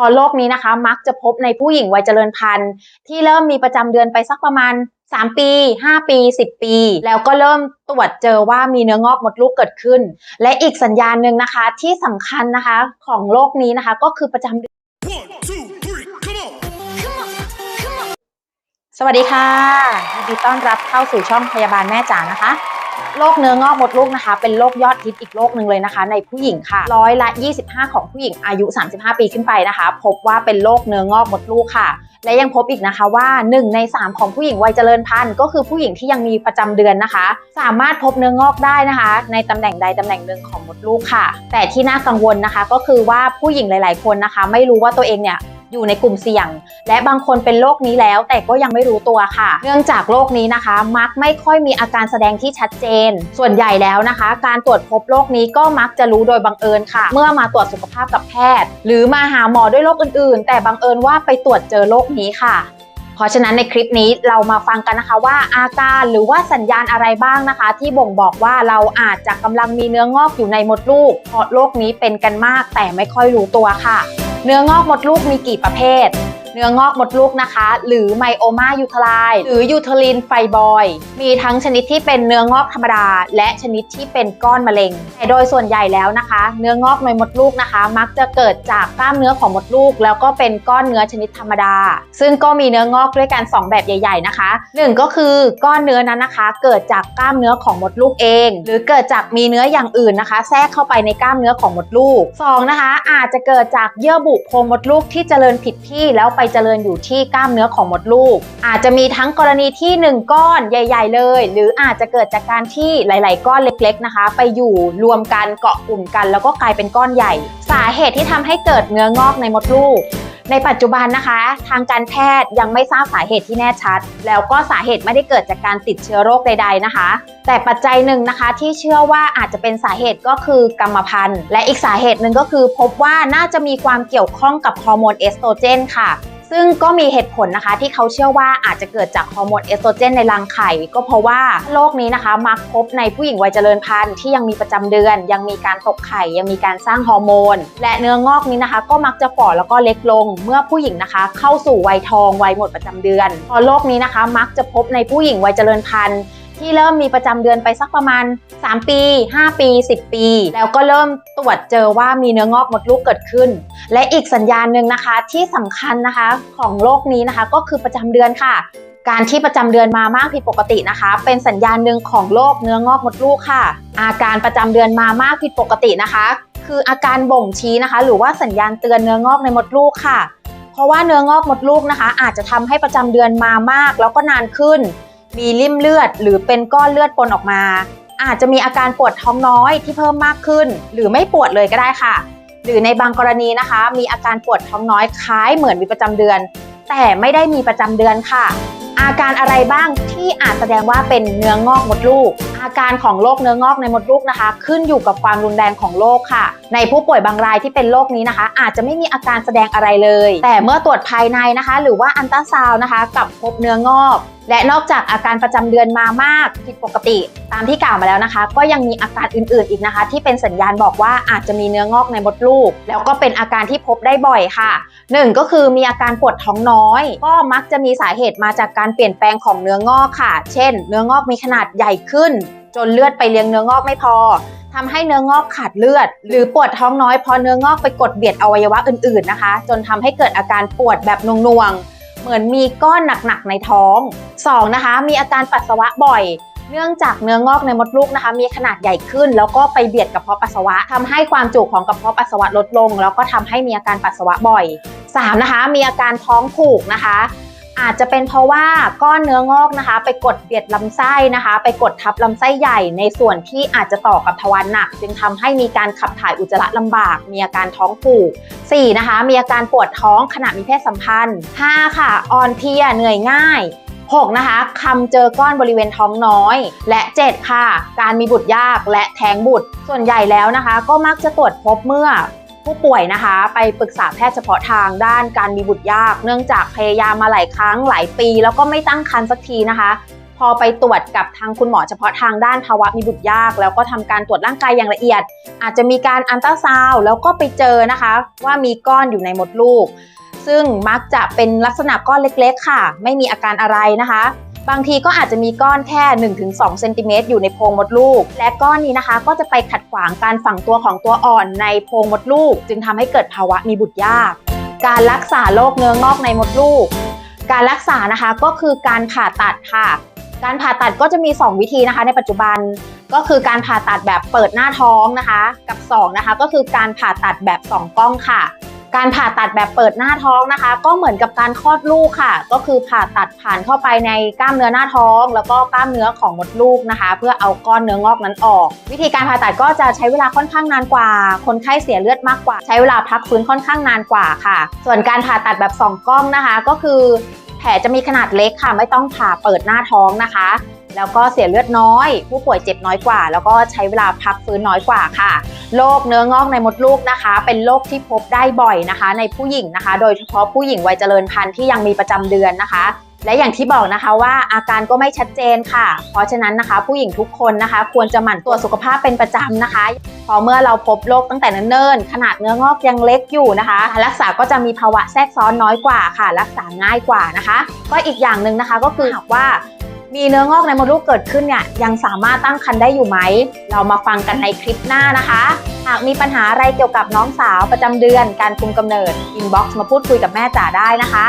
พอโรคนี้นะคะ มักจะพบในผู้หญิงวัยเจริญพันธุ์ที่เริ่มมีประจำเดือนไปสักประมาณ 3 ปี 5 ปี 10 ปี แล้วก็เริ่มตรวจเจอว่ามีเนื้องอกมดลูกเกิดขึ้น และอีกสัญญาณหนึ่งนะคะที่สำคัญนะคะของโรคนี้นะคะ ก็คือประจำเดือน One, two, three, come on! สวัสดีค่ะยินดีต้อนรับเข้าสู่ช่องพยาบาลแม่จ๋านะคะ โรคเนื้องอกมดลูกนะคะ เป็นโรคยอดฮิตอีกโรคหนึ่งเลยนะคะ ในผู้หญิงค่ะร้อยละ 25 ของผู้หญิงอายุ 35 ปีขึ้นไปนะคะ พบว่าเป็นโรคเนื้องอกมดลูกค่ะ และยังพบอีกนะคะว่า 1 ใน 3 ของผู้หญิงวัยเจริญพันธุ์ก็คือผู้หญิงที่ยังมีประจำเดือนนะคะ สามารถพบเนื้องอกได้นะคะ ในตำแหน่งใดตำแหน่งหนึ่งของมดลูกค่ะ แต่ที่น่ากังวลนะคะ ก็คือว่าผู้หญิงหลาย ๆ คนนะคะ ไม่รู้ว่าตัวเองเนี่ย อยู่ในกลุ่มเสี่ยง และบางคนเป็นโรคนี้แล้ว แต่ก็ยังไม่รู้ตัวค่ะ เนื่องจากโรคนี้นะคะ มักไม่ค่อยมีอาการแสดงที่ชัดเจน ส่วนใหญ่แล้วนะคะ การตรวจพบโรคนี้ก็มักจะรู้โดยบังเอิญค่ะ เมื่อมาตรวจสุขภาพกับแพทย์ หรือมาหาหมอด้วยโรคอื่น ๆ แต่บังเอิญว่าไปตรวจเจอโรคนี้ค่ะเพราะฉะนั้นในคลิปนี้เรามาฟังกันนะคะว่าอาการหรือว่าสัญญาณอะไรบ้างนะคะ ที่บ่งบอกว่าเราอาจจะกำลังมีเนื้องอกอยู่ในมดลูกเพราะโรคนี้เป็นกันมากแต่ไม่ค่อยรู้ตัวค่ะ เนื้องอกมดลูกมีกี่ประเภท เนื้องอกมดลูกนะคะ หรือไมโอมายูทลายหรือยูเทลินไฟบอย มีทั้งชนิดที่เป็นเนื้องอกธรรมดา และชนิดที่เป็นก้อนมะเร็ง แต่โดยส่วนใหญ่แล้วนะคะ เนื้องอกในมดลูกนะคะ มักจะเกิดจากกล้ามเนื้อของมดลูก แล้วก็เป็นก้อนเนื้อชนิดธรรมดา ซึ่งก็มีเนื้องอกด้วยกัน 2 แบบใหญ่ ๆนะคะหนึ่งก็คือก้อนเนื้อนั้นนะคะ เกิดจากกล้ามเนื้อของมดลูกเอง หรือเกิดจากมีเนื้ออย่างอื่นนะคะ แทรกเข้าไปในกล้ามเนื้อของมดลูกสองนะคะ อาจจะเกิดจากเยื่อบุโพรงมดลูกที่เจริญผิดที่แล้วไปเจริญอยู่ที่กล้ามเนื้อของมดลูก อาจจะมีทั้งกรณีที่ 1 ก้อนใหญ่ ๆ เลย หรืออาจจะเกิดจากการที่หลาย ๆ ก้อนเล็ก ๆ นะคะ ไปอยู่รวมกันเกาะกลุ่มกัน แล้วก็กลายเป็นก้อนใหญ่ สาเหตุที่ทำให้เกิดเนื้องอกในมดลูกในปัจจุบันนะคะ ทางการแพทย์ยังไม่ทราบสาเหตุที่แน่ชัด แล้วก็สาเหตุไม่ได้เกิดจากการติดเชื้อโรคใด ๆนะคะ แต่ปัจจัยหนึ่งนะคะที่เชื่อว่าอาจจะเป็นสาเหตุก็คือกรรมพันธุ์ และอีกสาเหตุหนึ่งก็คือพบว่าน่าจะมีความเกี่ยวข้องกับฮอร์โมนเอสโตรเจนค่ะ ซึ่งก็มีเหตุผลนะคะที่เขาเชื่อว่าอาจจะเกิดจากฮอร์โมนเอสโตรเจนในรังไข่ ก็เพราะว่าโรคนี้นะคะ มักพบในผู้หญิงวัยเจริญพันธุ์ที่ยังมีประจำเดือน ยังมีการตกไข่ ยังมีการสร้างฮอร์โมน และเนื้องอกนี้นะคะ ก็มักจะฝ่อแล้วก็เล็กลง เมื่อผู้หญิงนะคะ เข้าสู่วัยทองวัยหมดประจำเดือน พอโรคนี้นะคะ มักจะพบในผู้หญิงวัยเจริญพันธุ์ ที่เริ่มมีประจำเดือนไปสักประมาณ 3 ปี 5 ปี 10 ปี แล้วก็เริ่มตรวจเจอว่ามีเนื้องอกมดลูกเกิดขึ้น และอีกสัญญาณหนึ่งนะคะที่สำคัญนะคะของโรคนี้นะคะก็คือประจำเดือนค่ะการที่ประจำเดือนมามากผิดปกตินะคะ เป็นสัญญาณหนึ่งของโรคเนื้องอกมดลูกค่ะ อาการประจำเดือนมามากผิดปกตินะคะ คืออาการบ่งชี้นะคะ หรือว่าสัญญาณเตือนเนื้องอกในมดลูกค่ะ เพราะว่าเนื้องอกมดลูกนะคะ อาจจะทำให้ประจำเดือนมามากแล้วก็นานขึ้น มีริ่มเลือด หรือเป็นก้อนเลือดปนออกมา อาจจะมีอาการปวดท้องน้อยที่เพิ่มมากขึ้น หรือไม่ปวดเลยก็ได้ค่ะ หรือในบางกรณีนะคะ มีอาการปวดท้องน้อยคล้ายเหมือนมีประจำเดือน แต่ไม่ได้มีประจำเดือนค่ะ อาการอะไรบ้างที่อาจแสดงว่าเป็นเนื้องอกมดลูก อาการของโรคเนื้องอกในมดลูกนะคะ ขึ้นอยู่กับความรุนแรงของโรคค่ะ ในผู้ป่วยบางรายที่เป็นโรคนี้นะคะ อาจจะไม่มีอาการแสดงอะไรเลย แต่เมื่อตรวจภายในนะคะ หรือว่าอันตราซาวน์นะคะกลับพบเนื้องอก และนอกจากอาการประจำเดือนมามากผิดปกติตามที่กล่าวมาแล้วนะคะ ก็ยังมีอาการอื่นๆอีกนะคะ ที่เป็นสัญญาณบอกว่าอาจจะมีเนื้องอกในมดลูก แล้วก็เป็นอาการที่พบได้บ่อยค่ะหนึ่งก็คือมีอาการปวดท้องน้อย ก็มักจะมีสาเหตุมาจากการเปลี่ยนแปลงของเนื้องอกค่ะ เช่น เนื้องอกมีขนาดใหญ่ขึ้น จนเลือดไปเลี้ยงเนื้องอกไม่พอทำให้เนื้องอกขาดเลือด หรือปวดท้องน้อยเพราะเนื้องอกไปกดเบียดอวัยวะอื่นๆนะคะ จนทำให้เกิดอาการปวดแบบนวงๆ เหมือนมีก้อนหนักๆในท้อง 2. นะคะ มีอาการปัสสาวะบ่อย เนื่องจากเนื้องอกในมดลูกนะคะ มีขนาดใหญ่ขึ้น แล้วก็ไปเบียดกับเพาะปัสสาวะทำให้ความจุของกระเพาะปัสสาวะลดลง แล้วก็ทำให้มีอาการปัสสาวะบ่อย 3. นะคะ มีอาการท้องผูกนะคะ อาจจะเป็นเพราะว่าก้อนเนื้องอกนะคะ ไปกดเบียดลำไส้นะคะ ไปกดทับลำไส้ใหญ่ในส่วนที่อาจจะต่อกับทวารหนัก จึงทำให้มีการขับถ่ายอุจจาระลำบาก มีอาการท้องผูก 4. นะคะ มีอาการปวดท้องขณะมีเพศสัมพันธ์ 5. ค่ะ อ่อนเพลียเหนื่อยง่าย 6. นะคะคำเจอก้อนบริเวณท้องน้อย และ 7. ค่ะ การมีบุตรยากและแท้งบุตร ส่วนใหญ่แล้วนะคะ ก็มักจะตรวจพบเมื่อ ผู้ป่วยนะคะ ไปปรึกษาแพทย์เฉพาะทางด้านการมีบุตรยาก เนื่องจากพยายามมาหลายครั้งหลายปี แล้วก็ไม่ตั้งครรภ์สักทีนะคะ พอไปตรวจกับทางคุณหมอเฉพาะทางด้านภาวะมีบุตรยาก แล้วก็ทำการตรวจร่างกายอย่างละเอียด อาจจะมีการอันตราซาวด์แล้วก็ไปเจอนะคะ ว่ามีก้อนอยู่ในมดลูก ซึ่งมักจะเป็นลักษณะก้อนเล็ก ๆ ค่ะ ไม่มีอาการอะไรนะคะ บางทีก็อาจจะมีก้อนแค่ 1-2เซนติเมตรอยู่ในโพรงมดลูก และก้อนนี้นะคะก็จะไปขัดขวางการฝังตัวของตัวอ่อนในโพรงมดลูก จึงทำให้เกิดภาวะมีบุตรยาก การรักษาโรคเนื้องอกในมดลูก การรักษานะคะก็คือการผ่าตัดค่ะ การผ่าตัดก็จะมี 2 วิธีนะคะ ในปัจจุบันก็คือการผ่าตัดแบบเปิดหน้าท้องนะคะ กับ2นะคะก็คือการผ่าตัดแบบ2กล้องค่ะ การผ่าตัดแบบเปิดหน้าท้องนะคะ ก็เหมือนกับการคลอดลูกค่ะ ก็คือผ่าตัดผ่านเข้าไปในกล้ามเนื้อหน้าท้อง แล้วก็กล้ามเนื้อของมดลูกนะคะ เพื่อเอาก้อนเนื้องอกนั้นออก วิธีการผ่าตัดก็จะใช้เวลาค่อนข้างนานกว่า คนไข้เสียเลือดมากกว่า ใช้เวลาพักฟื้นค่อนข้างนานกว่าค่ะ ส่วนการผ่าตัดแบบสองกล้องนะคะ ก็คือแผลจะมีขนาดเล็กค่ะ ไม่ต้องผ่าเปิดหน้าท้องนะคะ แล้วก็เสียเลือดน้อย ผู้ป่วยเจ็บน้อยกว่า แล้วก็ใช้เวลาพักฟื้นน้อยกว่าค่ะ โรคเนื้องอกในมดลูกนะคะ เป็นโรคที่พบได้บ่อยนะคะ ในผู้หญิงนะคะ โดยเฉพาะผู้หญิงวัยเจริญพันธุ์ที่ยังมีประจำเดือนนะคะ และอย่างที่บอกนะคะว่าอาการก็ไม่ชัดเจนค่ะ เพราะฉะนั้นนะคะ ผู้หญิงทุกคนนะคะ ควรจะหมั่นตรวจสุขภาพเป็นประจำนะคะ พอเมื่อเราพบโรคตั้งแต่เนิ่นๆขนาดเนื้องอกยังเล็กอยู่นะคะการรักษาก็จะมีภาวะแทรกซ้อนน้อยกว่าค่ะ รักษาง่ายกว่านะคะ ก็อีกอย่างหนึ่งนะคะก็คือหากว่า มีเนื้องอกในมดลูกเกิดขึ้นเนี่ยยังสามารถตั้งครรภ์ได้อยู่ไหม เรามาฟังกันในคลิปหน้านะคะ หากมีปัญหาอะไรเกี่ยวกับน้องสาวประจำเดือนการคุมกำเนิดอินบ็อกซ์มาพูดคุยกับแม่จ๋าได้นะคะ